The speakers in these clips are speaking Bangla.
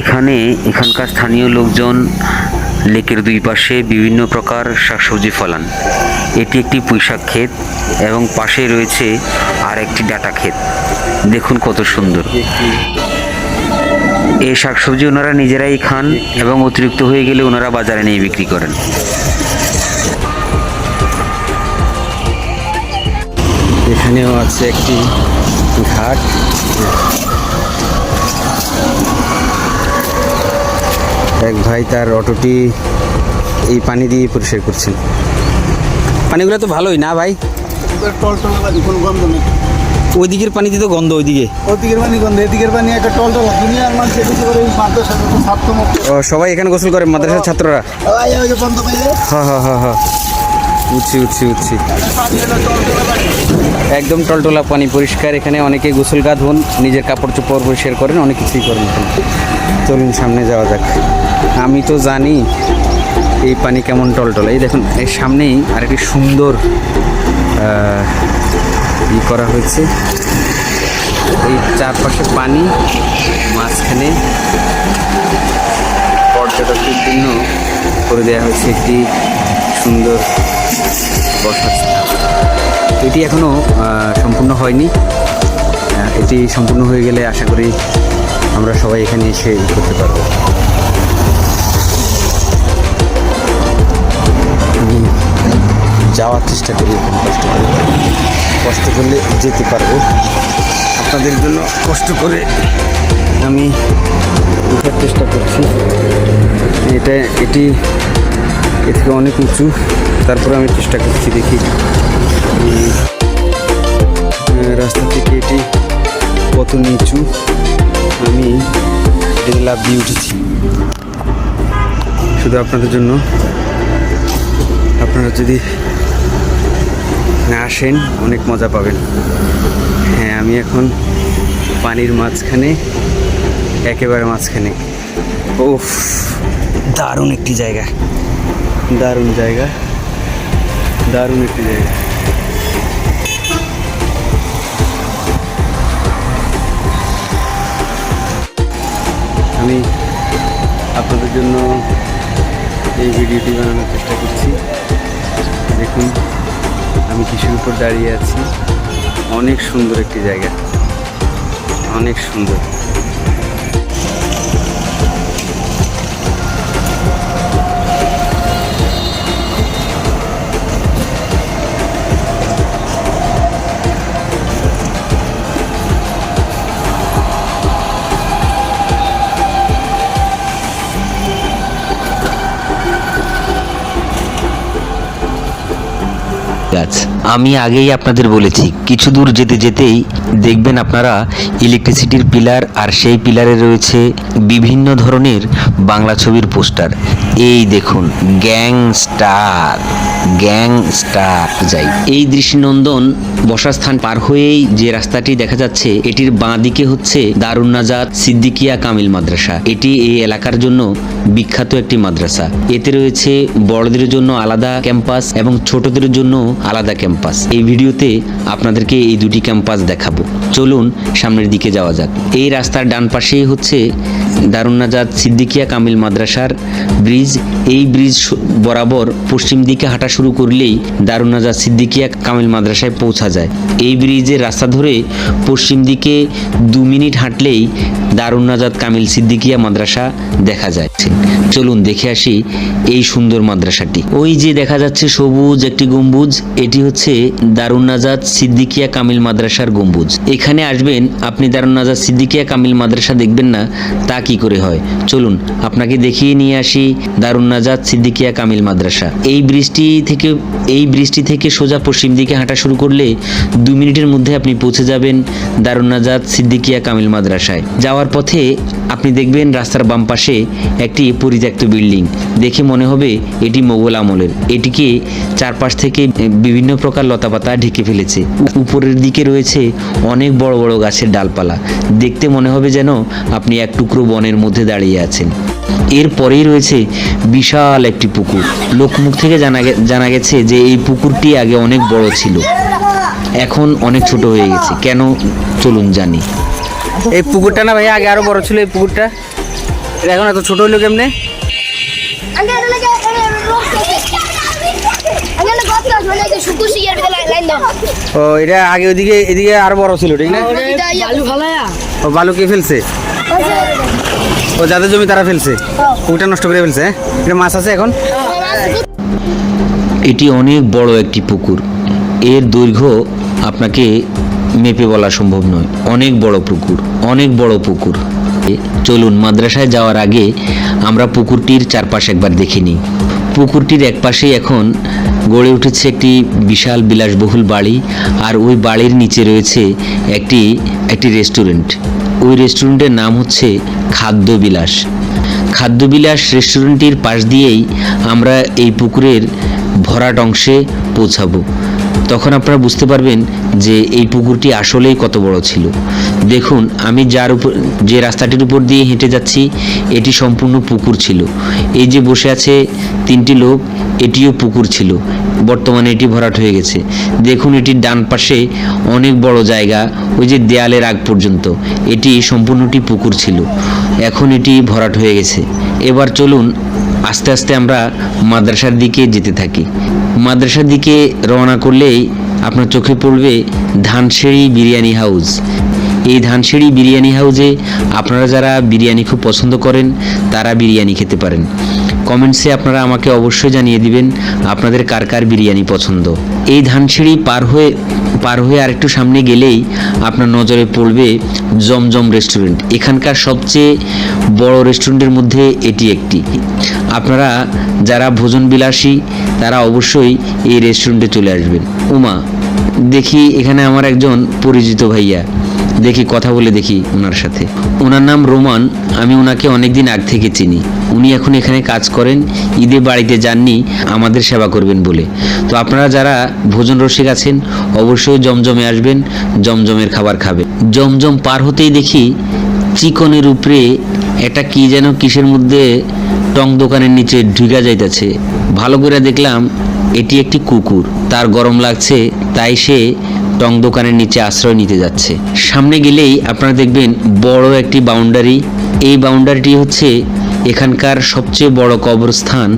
এখানে এখানকার স্থানীয় লোকজন লেকের দুই পাশে বিভিন্ন প্রকার শাকসবজি ফলান। এটি একটি পুঁইশাক ক্ষেত এবং পাশে রয়েছে আর একটি ডাটা ক্ষেত। দেখুন কত সুন্দর। এই শাকসবজি ওনারা নিজেরাই খান এবং অতিরিক্ত হয়ে গেলে ওনারা বাজারে নিয়ে বিক্রি করেন। এখানেও আছে একটি ঘাট। এক ভাই তার অটোটি এই পানি দিয়ে পরিষ্কার করছেন পানিগুলো তো ভালোই না ভাই? ওই দিকের পানিতে তো গন্ধ ওইদিকে। ওদিকের পানি গন্ধ এদিকের পানি একটা টল টল দুনিয়ার মানুষ এদিকে করে মাদ্রাসা ছাত্র সবাই এখানে গোসল করে মাদ্রাসার ছাত্ররা? হ্যাঁ হ্যাঁ হ্যাঁ হ্যাঁ উঠছি উঠছি উঠছি। একদম টলটলা পানি পরিষ্কার। এখানে অনেকে গোসল গা ধোন নিজের কাপড় চোপড় পরিষ্কার করেন অনেক কিছুই করেন এখানে। চলুন সামনে যাওয়া যাক। আমি তো জানি এই পানি কেমন টলটলা। এই দেখুন এর সামনেই আরেকটি সুন্দর ই করা হয়েছে। এই চারপাশে পানি, মাঝখানে পর্যটকদের জন্য করে দেওয়া হয়েছে একটি সুন্দর বসার এটি এখনও সম্পূর্ণ হয়নি। এটি সম্পূর্ণ হয়ে গেলে আশা করি আমরা সবাই এখানে এসে করতে পারব। যাওয়ার চেষ্টা করি এখন কষ্ট করে। কষ্ট করলে যেতে পারব। আপনাদের জন্য কষ্ট করে আমি উঠার চেষ্টা করছি। এটা, এটি এ থেকে অনেক উঁচু। তারপরে আমি চেষ্টা করছি দেখি। রাস্তা থেকে এটি কত নিচু। আমি লাভ দিয়ে উঠেছি। শুধু আপনাদের জন্য। আপনারা যদি আসেন, অনেক মজা পাবেন। হ্যাঁ আমি এখন পানির মাঝখানে, একেবারে মাঝখানে। ওফ দারুণ একটি জায়গা। দারুণ জায়গা। দারুণ একটি জায়গা। আমি আপনাদের জন্য এই ভিডিওটি বানানোর চেষ্টা করছি। দেখুন। আমি কিসের উপর দাঁড়িয়ে আছি। অনেক সুন্দর একটি জায়গা। অনেক সুন্দর। আমি আগেই আপনাদের বলেছি, কিছু দূর যেতে যেতেই দেখবেন আপনারা ইলেকট্রিসিটির পিলার আর সেই পিলারে রয়েছে বিভিন্ন ধরনের বাংলা ছবির পোস্টার। এই দেখুন, গ্যাংস্টার গ্যাংস্টার যাই। এই দৃষ্টিনন্দন বসার স্থান পার হয়েই যে রাস্তাটি দেখা যাচ্ছে, এটির বাঁ দিকে হচ্ছে দারুণ নাজাদ সিদ্দিকিয়া কামিল মাদ্রাসা। এটি এই এলাকার জন্য বিখ্যাত একটি মাদ্রাসা। এতে রয়েছে বড়দের জন্য আলাদা ক্যাম্পাস এবং ছোটদের জন্য আলাদা ক্যাম্পাস। এই ভিডিওতে আপনাদেরকে এই দুটি ক্যাম্পাস দেখাবো। চলুন সামনের দিকে যাওয়া যাক। এই রাস্তার ডান পাশেই হচ্ছে দারুণ নাজাদ সিদ্দিকিয়া কামিল মাদ্রাসার ব্রিজ। এই ব্রিজ বরাবর পশ্চিম দিকে হাঁটা শুরু করলেই দারুণ নাজাদ সিদ্দিকিয়া কামিল মাদ্রাসায় পৌঁছা যায়। এই ব্রিজের রাস্তা ধরে পশ্চিম দিকে দু মিনিট হাঁটলেই দারুণ নাজাদ কামিল সিদ্দিকিয়া মাদ্রাসা দেখা যাচ্ছে চলুন দেখে আসি এই সুন্দর মাদ্রাসাটি। ওই যে দেখা যাচ্ছে সবুজ একটি গম্বুজ, এটি হচ্ছে দারুণ নাজাদ সিদ্দিকিয়া কামিল মাদ্রাসার গম্বুজ। এখানে আসবেন, আপনি দারুণ নাজাদ সিদ্দিকিয়া কামিল মাদ্রাসা দেখবেন না, তা কি করে হয়? চলুন, আপনাকে দেখিয়ে নিয়ে আসি দারুণ নাজাদ সিদ্দিকিয়া কামিল মাদ্রাসা। এই বৃষ্টি থেকে, এই বৃষ্টি থেকে সোজা পশ্চিম দিকে হাঁটা শুরু করলে দু মিনিটের মধ্যে আপনি পৌঁছে যাবেন দারুণ নাজাদ সিদ্দিকিয়া কামিল মাদ্রাসায়। যাওয়ার পথে আপনি দেখবেন রাস্তার বাম পাশে একটি পরিত্যক্ত বিল্ডিং। দেখে মনে হবে এটি মোগল আমলের। এটিকে চারপাশ থেকে বিভিন্ন প্রকার লতাপাতা ঢেকে ফেলেছে। উপরের দিকে রয়েছে অনেক বড় বড় গাছের ডালপালা। দেখতে মনে হবে যেন আপনি এক টুকরো বনের মধ্যে দাঁড়িয়ে আছেন। এরপরেই রয়েছে বিশাল একটি পুকুর। লোকমুখ থেকে জানা জানা গেছে যে এই পুকুরটি আগে অনেক বড় ছিল। এখন অনেক ছোট হয়ে গেছে। কেন? চলুন জানি। এই পুকুরটা না ভাই, আগে আরও বড় ছিল এই পুকুরটা। এখন এত ছোট হলো কেমনে. ও এটা আগে ওইদিকে এদিকে আরও বড় ছিল ঠিক না. ও বালু কে ফেলছে? ও যাদের জমি তারা ফেলছে? পুকুরটা নষ্ট করে ফেলছে হ্যাঁ? এটা মাছ আছে এখন? এটি অনেক বড় একটি পুকুর। এর দৈর্ঘ্য আপনাকে মেপে বলা সম্ভব নয়। অনেক বড় পুকুর অনেক বড় পুকুর। চলুন, মাদ্রাসায় যাওয়ার আগে আমরা পুকুরটির চারপাশে একবার দেখে নিই। পুকুরটির একপাশেই এখন গড়ে উঠেছে একটি বিশাল বিলাসবহুল বাড়ি আর ওই বাড়ির নিচে রয়েছে একটি একটি রেস্টুরেন্ট। ওই রেস্টুরেন্টের নাম হচ্ছে খাদ্যবিলাস খাদ্যবিলাস রেস্টুরেন্টটির পাশ দিয়েই আমরা এই পুকুরের ভরাট অংশে পৌঁছাবো। তখন আপনারা বুঝতে পারবেন যে এই পুকুরটি আসলেই কত বড় ছিল। দেখুন, আমি যার উপর, যে রাস্তাটির উপর দিয়ে হেঁটে যাচ্ছি, এটি সম্পূর্ণ পুকুর ছিল। এই যে বসে আছে তিনটি লোক, এটিও পুকুর ছিল। বর্তমানে এটি ভরাট হয়ে গেছে। দেখুন, এটির ডান পাশে অনেক বড় জায়গা, ওই যে দেয়ালের আগ পর্যন্ত। এটি সম্পূর্ণটি পুকুর ছিল। এখন এটি ভরাট হয়ে গেছে। এবার চলুন আস্তে আস্তে আমরা মাদ্রাসার দিকে যেতে থাকি। মাদ্রাসার দিকে রওনা করলেই আপনার চোখে পড়বে ধানসিঁড়ি বিরিয়ানি হাউস। এই ধানসিঁড়ি বিরিয়ানি হাউজে আপনারা যারা বিরিয়ানি খুব পছন্দ করেন, তারা বিরিয়ানি খেতে পারেন। কমেন্টসে আপনারা আমাকে অবশ্যই জানিয়ে দিবেন আপনাদের কার কার বিরিয়ানি পছন্দ। এই ধানসিঁড়ি পার হয়ে পার হয়ে আরেকটু সামনে গেলেই আপনার নজরে পড়বে জমজম রেস্টুরেন্ট। এখানকার সবচেয়ে বড় রেস্টুরেন্টের মধ্যে এটি একটি। আপনারা যারা ভোজন বিলাসী তারা অবশ্যই এই রেস্টুরেন্টে চলে আসবেন। উমা, দেখি এখানে আমার একজন পরিচিত ভাইয়া। দেখি, কথা বলে দেখি ওনার সাথে। ওনার নাম রোমান, আমি ওনাকে অনেকদিন আগ থেকে চিনি। উনি এখন এখানে কাজ করেন, ঈদে বাড়িতে যাননি, আমাদের সেবা করবেন বলে। তো আপনারা যারা ভোজন রসিক আছেন, অবশ্যই জমজমে আসবেন, জমজমের খাবার খাবে জমজম পার হতেই দেখি চিকনের উপরে এটা কি যেন কিসের মধ্যে টং দোকানের নিচে ঢুকা যাইতেছে। ভালো করে দেখলাম এটি একটি কুকুর। তার গরম লাগছে, তাই সে টং দোকানের নিচে আশ্রয় নিতে যাচ্ছে। সামনে গেলেই আপনারা দেখবেন বড় একটি বাউন্ডারি। এই বাউন্ডারিটি হচ্ছে এখানকার সবচেয়ে বড় কবরস্থান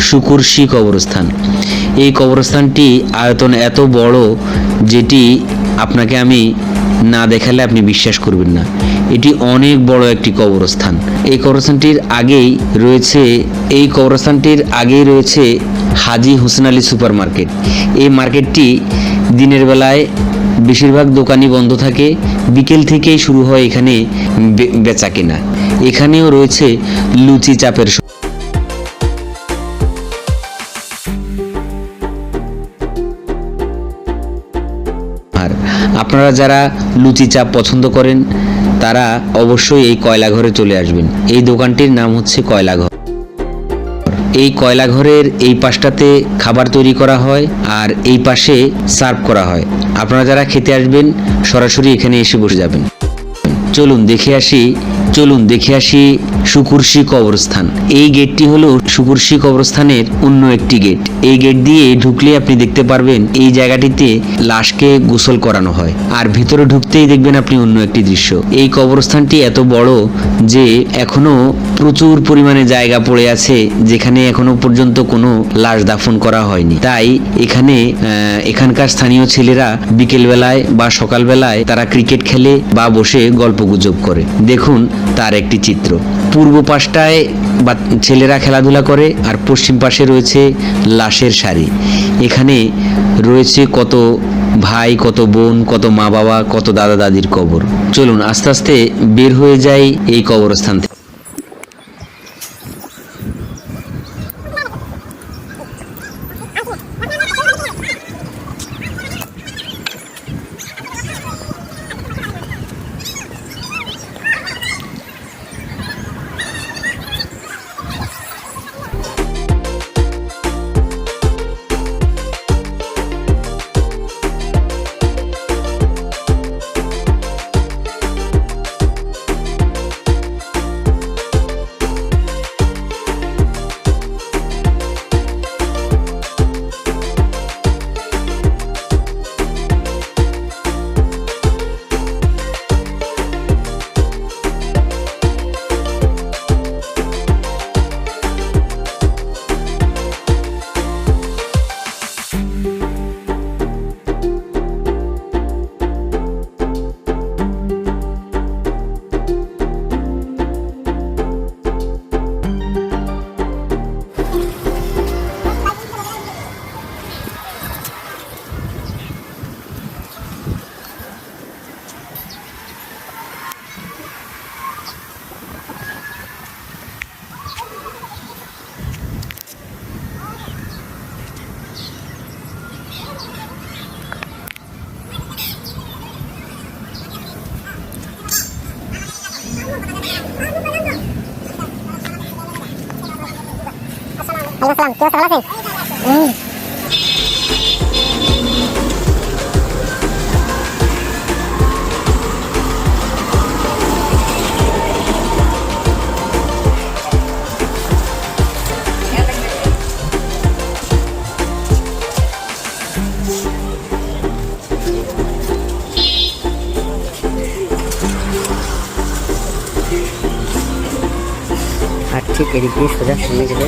শুকুরশি কবরস্থান। এই কবরস্থানটি আয়তন এত বড় যেটি আপনাকে আমি না দেখালে আপনি বিশ্বাস করবেন না। এটি অনেক বড় একটি কবরস্থান। এই কবরস্থানটির আগেই রয়েছে, এই কবরস্থানটির আগেই রয়েছে হাজি হোসেন আলী সুপার মার্কেট এই মার্কেটটি দিনের বেলায় বেশিরভাগ দোকানই বন্ধ থাকে, বিকেল থেকেই শুরু হয় এখানে বেচা কেনা। এখানেও রয়েছে লুচি চাপের আপনারা যারা লুচি চাপ পছন্দ করেন, তারা অবশ্যই এই কয়লাঘরে চলে আসবেন। এই দোকানটির নাম হচ্ছে কয়লাঘর। এই কয়লাঘরের এই পাশটাতে খাবার তৈরি করা হয় আর এই পাশে সার্ভ করা হয়। আপনারা যারা খেতে আসবেন, সরাসরি এখানে এসে বসে যাবেন। চলুন, দেখে আসি চলুন দেখে আসি সুকুরশি কবরস্থান। এই গেটটি হলো সুকুরশি কবরস্থানের অন্য একটি গেট। এই গেট দিয়ে ঢুকলে আপনি দেখতে পারবেন এই জায়গাটিতে লাশকে গোসল করানো হয়। আর ভিতরে ঢুকতেই দেখবেন আপনি অন্য একটি দৃশ্য। এই কবরস্থানটি এত বড় যে এখনও প্রচুর পরিমাণে জায়গা পড়ে আছে যেখানে এখনও পর্যন্ত কোনো লাশ দাফন করা হয়নি। তাই এখানে এখানকার স্থানীয় ছেলেরা বিকেল বেলায় বা সকালবেলায় তারা ক্রিকেট খেলে বা বসে গল্প গুজব করে। দেখুন তার একটি চিত্র। পূর্ব পাশটায় বা ছেলেরা খেলাধুলা করে আর পশ্চিম পাশে রয়েছে লাশের শাড়ি এখানে রয়েছে কত ভাই, কত বোন, কত মা বাবা কত দাদা দাদির কবর। চলুন, আস্তে আস্তে বের হয়ে যাই এই কবরস্থান থেকে। আসসালাম কেউ ভালো আছেন এদিক দিয়ে সোজা সামনে গেলে